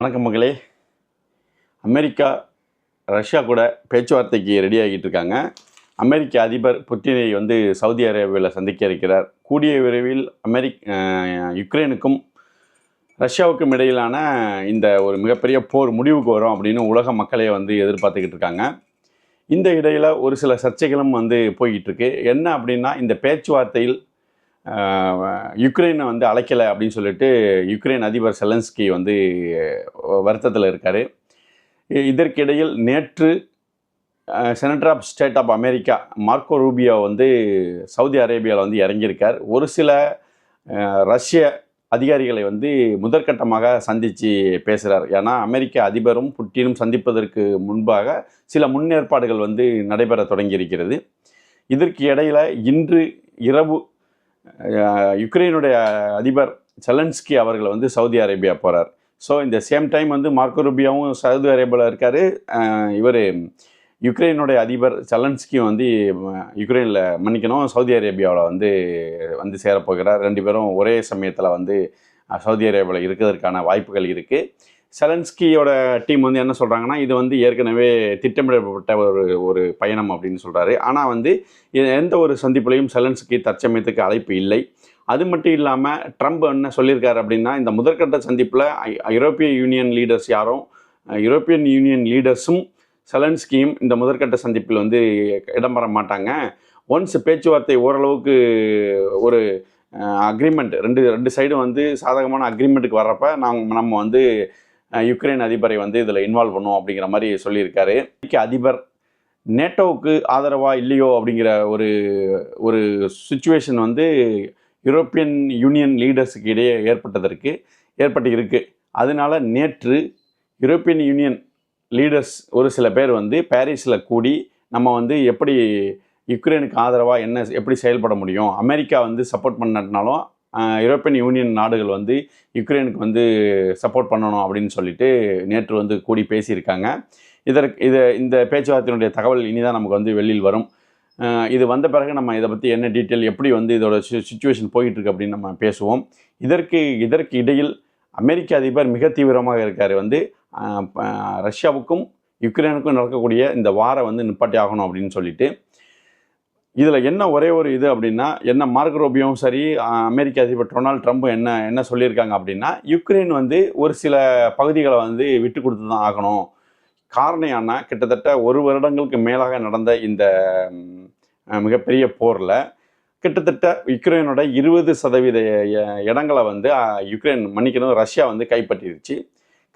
வணக்கம் மகளே America Russia கூட பேச்சுவார்த்தைக்கு ரெடி ஆகிட்டு இருக்காங்க. அமெரிக்க அதிபர் புட்டினை வந்து சவுதி அரேபியாவில் சந்திக்க இருக்கிறார். கூடிய விரைவில் அமெரிக் யுக்ரைனுக்கும் ரஷ்யாவுக்கும் இடையிலான இந்த ஒரு மிகப்பெரிய போர் முடிவுக்கு வரும் அப்படின்னு உலக மக்களே வந்து எதிர்பார்த்துக்கிட்டு இருக்காங்க. இந்த இடையில் ஒரு சில சர்ச்சைகளும் வந்து போய்கிட்டு இருக்கு. என்ன அப்படின்னா இந்த பேச்சுவார்த்தையில் யுக்ரைனை வந்து அழைக்கலை அப்படின்னு சொல்லிட்டு யுக்ரைன் அதிபர் செலன்ஸ்கி வந்து வருத்தத்தில் இருக்கார். இதற்கிடையில் நேற்று senator of state of America Marco Rubio வந்து சவுதி அரேபியாவில் வந்து இறங்கியிருக்கார். ஒரு சில ரஷ்ய அதிகாரிகளை வந்து முதற்கட்டமாக சந்தித்து பேசுகிறார் ஏன்னா அமெரிக்க அதிபரும் புட்டினும் சந்திப்பதற்கு முன்பாக சில முன்னேற்பாடுகள் வந்து நடைபெற தொடங்கியிருக்கிறது. இதற்கு இடையில் இன்று இரவு யுக்ரைனுடைய அதிபர் செலன்ஸ்கி அவர்கள் வந்து சவுதி அரேபியா போகிறார் ஸோ இந்த சேம் டைம் வந்து மார்க்கோ ரூபியாவும் சவுதி அரேபியாவில் இருக்கார். இவர் யுக்ரைனுடைய அதிபர் செலன்ஸ்கியும் வந்து யுக்ரைனில் மன்னிக்கணும் சவுதி அரேபியாவில் வந்து வந்து சேரப்போகிறார். ரெண்டு பேரும் ஒரே சமயத்தில் வந்து சவுதி அரேபியாவில் இருக்கிறதுக்கான வாய்ப்புகள் இருக்குது செலன்ஸ்கியோட டீம் வந்து என்ன சொல்கிறாங்கன்னா இது வந்து ஏற்கனவே திட்டமிடப்பட்ட ஒரு ஒரு பயணம் அப்படின்னு சொல்கிறாரு ஆனால் வந்து எந்த ஒரு சந்திப்புலையும் செலன்ஸ்கி தற்சமயத்துக்கு அழைப்பு இல்லை. அது மட்டும் இல்லாமல் ட்ரம்ப் என்ன சொல்லியிருக்காரு அப்படின்னா இந்த முதற்கட்ட சந்திப்பில் ஐரோப்பிய யூனியன் லீடர்ஸ் யாரும் யூரோப்பியன் யூனியன் லீடர்ஸும் செலன்ஸ்கியும் இந்த முதற்கட்ட சந்திப்பில் வந்து இடம்பெற மாட்டாங்க. ஒன்ஸ் பேச்சுவார்த்தை ஓரளவுக்கு ஒரு அக்ரிமெண்ட் ரெண்டு ரெண்டு சைடும் வந்து சாதகமான அக்ரிமெண்ட்டுக்கு வர்றப்ப நாங்கள் நம்ம வந்து யுக்ரைன் அதிபரை வந்து இதில் இன்வால்வ் பண்ணும் அப்படிங்கிற மாதிரி சொல்லியிருக்காரு. அதிபர் நேட்டோவுக்கு ஆதரவாக இல்லையோ அப்படிங்கிற ஒரு ஒரு சுச்சுவேஷன் வந்து யூரோப்பியன் யூனியன் லீடர்ஸுக்கு இடையே ஏற்பட்டதற்கு ஏற்பட்டு இருக்குது அதனால நேற்று யூரோப்பியன் யூனியன் லீடர்ஸ் ஒரு சில பேர் வந்து பாரிஸில் கூடி நம்ம வந்து எப்படி யுக்ரைனுக்கு ஆதரவாக என்ன எப்படி செயல்பட முடியும் அமெரிக்கா வந்து சப்போர்ட் பண்ணனாலும் யூரோப்பியன் யூனியன் நாடுகள் வந்து யுக்ரைனுக்கு வந்து சப்போர்ட் பண்ணணும் அப்படின்னு சொல்லிட்டு நேற்று வந்து கூடி பேசியிருக்காங்க. இதற்கு இது இந்த பேச்சுவார்த்தையினுடைய தகவல் இனிதான் நமக்கு வந்து வெளியில் வரும். இது வந்த பிறகு நம்ம இதை பற்றி என்ன டீட்டெயில் எப்படி வந்து இதோட சுச்சுவேஷன் போயிட்டுருக்கு அப்படின்னு நம்ம பேசுவோம். இதற்கு இதற்கு இடையில் அமெரிக்க அதிபர் மிக தீவிரமாக இருக்கார். வந்து ரஷ்யாவுக்கும் யுக்ரைனுக்கும் நடக்கக்கூடிய இந்த வாரை வந்து நிப்பாட்டி ஆகணும் அப்படின்னு சொல்லிட்டு இதில் என்ன ஒரே ஒரு இது அப்படின்னா என்ன மார்க் ரோபியும் சரி அமெரிக்க அதிபர் டொனால்ட் ட்ரம்ப்பும் என்ன என்ன சொல்லியிருக்காங்க அப்படின்னா யுக்ரைன் வந்து ஒரு சில பகுதிகளை வந்து விட்டு கொடுத்து தான் ஆகணும். காரணம் என்ன கிட்டத்தட்ட ஒரு வருடங்களுக்கு மேலாக நடந்த இந்த மிகப்பெரிய போரில் கிட்டத்தட்ட யுக்ரைனோட இருபது சதவீத இடங்களை வந்து யுக்ரைன் மன்னிக்கணும் ரஷ்யா வந்து கைப்பற்றிருச்சு.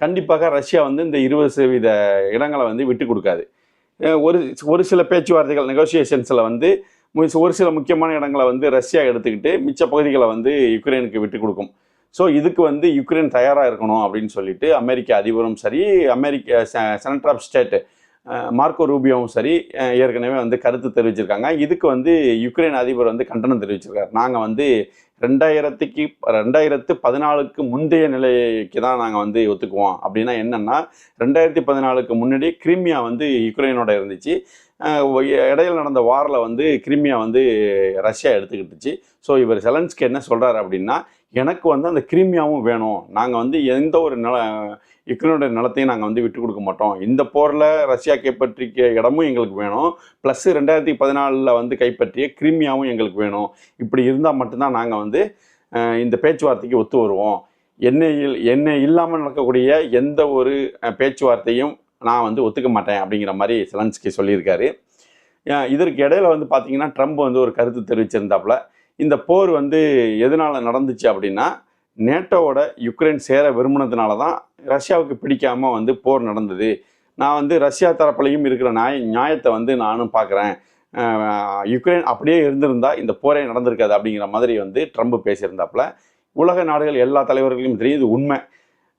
கண்டிப்பாக ரஷ்யா வந்து இந்த இருபது சதவீத இடங்களை வந்து விட்டு கொடுக்காது. ஒரு ஒரு சில பேச்சுவார்த்தைகள் நெகோசியேஷன்ஸில் வந்து மு- ஒரு சில முக்கியமான இடங்களை வந்து ரஷ்யா எடுத்துக்கிட்டு மிச்ச பகுதிகளை வந்து யுக்ரைனுக்கு விட்டு கொடுக்கும். ஸோ இதுக்கு வந்து யுக்ரைன் தயாராக இருக்கணும் அப்படின்னு சொல்லிட்டு அமெரிக்க அதிபரும் சரி அமெரிக்க செனட்டர் ஆஃப் ஸ்டேட்டு மார்க்கோ ரூபியோவும் சரி ஏற்கனவே வந்து கருத்து தெரிவிச்சிருக்காங்க. இதுக்கு வந்து யுக்ரைன் அதிபர் வந்து கண்டனம் தெரிவிச்சிருக்காரு. நாங்கள் வந்து ரெண்டாயிரத்துக்கு ரெண்டாயிரத்து பதினாலுக்கு முந்தைய நிலைக்கு தான் நாங்கள் வந்து ஒத்துக்குவோம். அப்படின்னா என்னென்னா ரெண்டாயிரத்தி பதினாலுக்கு முன்னாடி கிரிமியா வந்து யுக்ரைனோட இருந்துச்சு. இடையில் நடந்த வாரில் வந்து கிரிமியா வந்து ரஷ்யா எடுத்துக்கிட்டுச்சு. ஸோ இவர் செலன்ஸ்கி என்ன சொல்கிறாரு அப்படின்னா எனக்கு வந்து அந்த கிரிமியாவும் வேணும். நாங்கள் வந்து எந்த ஒரு நில யுக்ரைனோட நிலத்தையும் நாங்கள் வந்து விட்டு கொடுக்க மாட்டோம். இந்த போரில் ரஷ்யா கைப்பற்றிய இடமும் எங்களுக்கு வேணும். ப்ளஸ் ரெண்டாயிரத்தி பதினாலில் வந்து கைப்பற்றிய கிரிமியாவும் எங்களுக்கு வேணும். இப்படி இருந்தால் மட்டும்தான் நாங்கள் வந்து இந்த பேச்சுவார்த்தைக்கு ஒத்து வருவோம். என்னை என்னை இல்லாமல் நடக்கக்கூடிய எந்த ஒரு பேச்சுவார்த்தையும் நான் வந்து ஒத்துக்க மாட்டேன் அப்படிங்கிற மாதிரி செலன்ஸ்கி சொல்லியிருக்காரு. இதற்கு இடையில வந்து பார்த்தீங்கன்னா ட்ரம்ப் வந்து ஒரு கருத்து தெரிவிச்சிருந்தாப்புல இந்த போர் வந்து எதனால் நடந்துச்சு அப்படின்னா நேட்டோவோட யுக்ரைன் சேர விரும்பினதுனால தான் ரஷ்யாவுக்கு பிடிக்காமல் வந்து போர் நடந்தது. நான் வந்து ரஷ்யா தரப்புலையும் இருக்கிற நியாய நியாயத்தை வந்து நானும் பார்க்குறேன் யுக்ரைன் அப்படியே இருந்திருந்தால் இந்த போரே நடந்திருக்காது அப்படிங்கிற மாதிரி வந்து ட்ரம்ப் பேசியிருந்தாப்புல. உலக நாடுகள் எல்லா தலைவர்களுக்கும் தெரியும் இது உண்மை.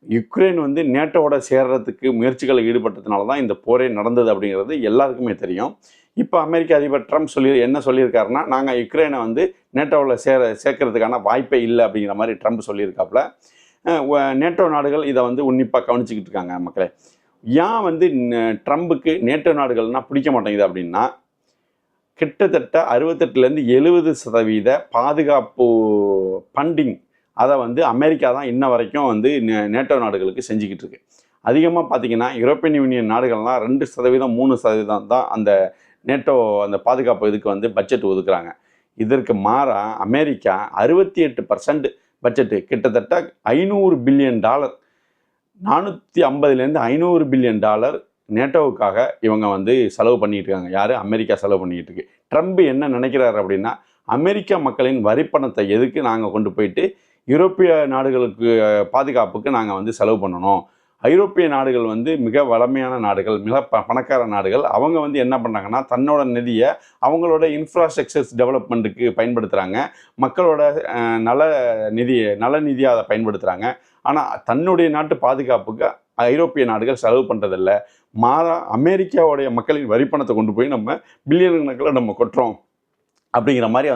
யுக்ரைன் வந்து நேட்டோவோட சேர்றதுக்கு முயற்சிகளில் ஈடுபட்டதுனால தான் இந்த போரே நடந்தது அப்படிங்கிறது எல்லாருக்குமே தெரியும். இப்போ அமெரிக்க அதிபர் ட்ரம்ப் சொல்லி என்ன சொல்லியிருக்காருன்னா நாங்கள் யுக்ரைனை வந்து நேட்டோவில் சேர சேர்க்கறதுக்கான வாய்ப்பே இல்லை அப்படிங்கிற மாதிரி ட்ரம்ப் சொல்லியிருக்காப்புல. நேட்டோ நாடுகள் இதை வந்து உன்னிப்பாக கவனிச்சுக்கிட்டு இருக்காங்க மக்களே. ஏன் வந்து ட்ரம்புக்கு நேட்டோ நாடுகள்னா பிடிக்க மாட்டேங்குது அப்படின்னா கிட்டத்தட்ட அறுபத்தெட்டுலேருந்து எழுபது சதவீத பாதுகாப்பு ஃபண்டிங் அதை வந்து அமெரிக்கா தான் இன்ன வரைக்கும் வந்து நே- நேட்டோ நாடுகளுக்கு செஞ்சுக்கிட்டு இருக்கு. அதிகமாக பார்த்தீங்கன்னா யூரோப்பியன் யூனியன் நாடுகள்லாம் ரெண்டு சதவீதம் மூணு சதவீதம் தான் அந்த நேட்டோ அந்த பாதுகாப்பு இதுக்கு வந்து பட்ஜெட் ஒதுக்குறாங்க. இதற்கு மாறா அமெரிக்கா அறுபத்தி எட்டு பர்சன்ட் பட்ஜெட்டு கிட்டத்தட்ட ஐநூறு பில்லியன் டாலர் நானூற்றி ஐம்பதுலேருந்து ஐநூறு பில்லியன் டாலர் நேட்டோவுக்காக இவங்க வந்து செலவு பண்ணிட்டு இருக்காங்க. யார்? அமெரிக்கா செலவு பண்ணிட்டு இருக்கு. ட்ரம்ப் என்ன நினைக்கிறாரு அப்படின்னா அமெரிக்க மக்களின் வரிப்பணத்தை எதுக்கு நாங்கள் கொண்டு போயிட்டு யூரோப்பிய நாடுகளுக்கு பாதுகாப்புக்கு நாங்கள் வந்து செலவு பண்ணணும்? ஐரோப்பிய நாடுகள் வந்து மிக வளமையான நாடுகள் மிக ப பணக்கார நாடுகள். அவங்க வந்து என்ன பண்ணுறாங்கன்னா தன்னோட நிதியை அவங்களோட இன்ஃப்ராஸ்ட்ரக்சர்ஸ் டெவலப்மெண்ட்டுக்கு பயன்படுத்துகிறாங்க மக்களோட நல நிதியை நல நிதியாக அதை பயன்படுத்துகிறாங்க ஆனால் தன்னுடைய நாட்டு பாதுகாப்புக்கு ஐரோப்பிய நாடுகள் செலவு பண்ணுறதில்ல மாறா அமெரிக்காவுடைய மக்களின் வரிப்பணத்தை கொண்டு போய் நம்ம பில்லியன் கணக்கில் நம்ம கொட்டுறோம் அப்படிங்கிற மாதிரி